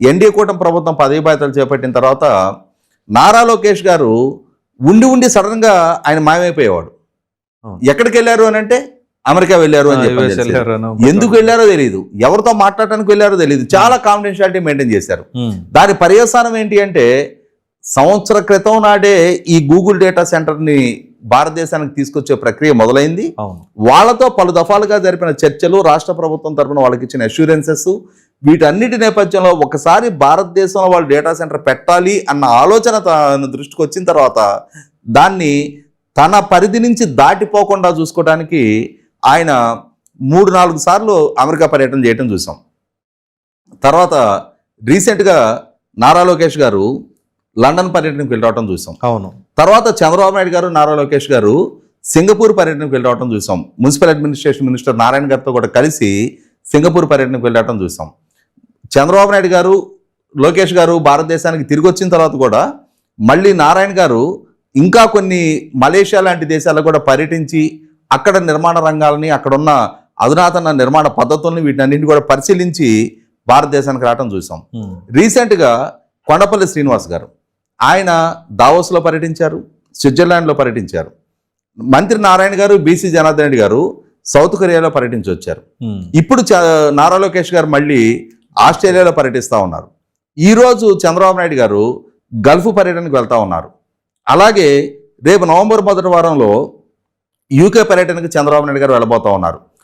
NDA కూటమి ప్రభుత్వం పదవి బాధ్యతలు చేపట్టిన తర్వాత నారా లోకేష్ గారు ఉండి ఉండి సడన్గా ఆయన మాయమైపోయేవాడు. ఎక్కడికి వెళ్ళారు అని అంటే అమెరికా వెళ్ళారు అని చెప్పి ఎందుకు వెళ్ళారో తెలియదు ఎవరితో మాట్లాడటానికి వెళ్ళారో తెలియదు చాలా కాన్ఫిడెన్షియాలిటీ మెయింటైన్ చేశారు. దాని పర్యవసానం ఏంటి అంటే సంవత్సర క్రితం నాడే ఈ గూగుల్ డేటా సెంటర్ని భారతదేశానికి తీసుకొచ్చే ప్రక్రియ మొదలైంది. వాళ్ళతో పలు దఫాలుగా జరిపిన చర్చలు రాష్ట్ర ప్రభుత్వం తరపున వాళ్ళకి ఇచ్చిన అష్యూరెన్సెస్ వీటన్నిటి నేపథ్యంలో ఒకసారి భారతదేశంలో వాళ్ళు డేటా సెంటర్ పెట్టాలి అన్న ఆలోచన తన దృష్టికి వచ్చిన తర్వాత దాన్ని తన పరిధి నుంచి దాటిపోకుండా చూసుకోవడానికి ఆయన మూడు నాలుగు సార్లు అమెరికా పర్యటన చేయటం చూసాం. తర్వాత రీసెంట్గా నారా లోకేష్ గారు లండన్ పర్యటనకు వెళ్ళి రావటం చూసాం. అవును. తర్వాత చంద్రబాబు నాయుడు గారు నారా లోకేష్ గారు సింగపూర్ పర్యటనకు వెళ్ళవటం చూసాం. మున్సిపల్ అడ్మినిస్ట్రేషన్ మినిస్టర్ నారాయణ గారితో కూడా కలిసి సింగపూర్ పర్యటనకు వెళ్ళటం చూసాం. చంద్రబాబు నాయుడు గారు లోకేష్ గారు భారతదేశానికి తిరిగి వచ్చిన తర్వాత కూడా మళ్ళీ నారాయణ గారు ఇంకా కొన్ని మలేషియా లాంటి దేశాల్లో కూడా పర్యటించి అక్కడ నిర్మాణ రంగాలని అక్కడ ఉన్న అధునాతన నిర్మాణ పద్ధతుల్ని వీటన్నింటిని కూడా పరిశీలించి భారతదేశానికి రావటం చూసాం. ఉమ్, రీసెంట్గా కొండపల్లి శ్రీనివాస్ గారు ఆయన దావోస్లో పర్యటించారు స్విట్జర్లాండ్లో పర్యటించారు. మంత్రి నారాయణ గారు బీసీ జనార్దన్ రెడ్డి గారు సౌత్ కొరియాలో పర్యటించి వచ్చారు. ఉమ్, ఇప్పుడు చ- నారా లోకేష్ గారు మళ్ళీ ఆస్ట్రేలియాలో పర్యటిస్తూ ఉన్నారు. ఈరోజు చంద్రబాబు నాయుడు గారు గల్ఫ్ పర్యటనకు వెళ్తా ఉన్నారు. అలాగే రేపు నవంబర్ మొదటి వారంలో యూకే పర్యటనకు చంద్రబాబు నాయుడు గారు వెళ్ళబోతూ ఉన్నారు.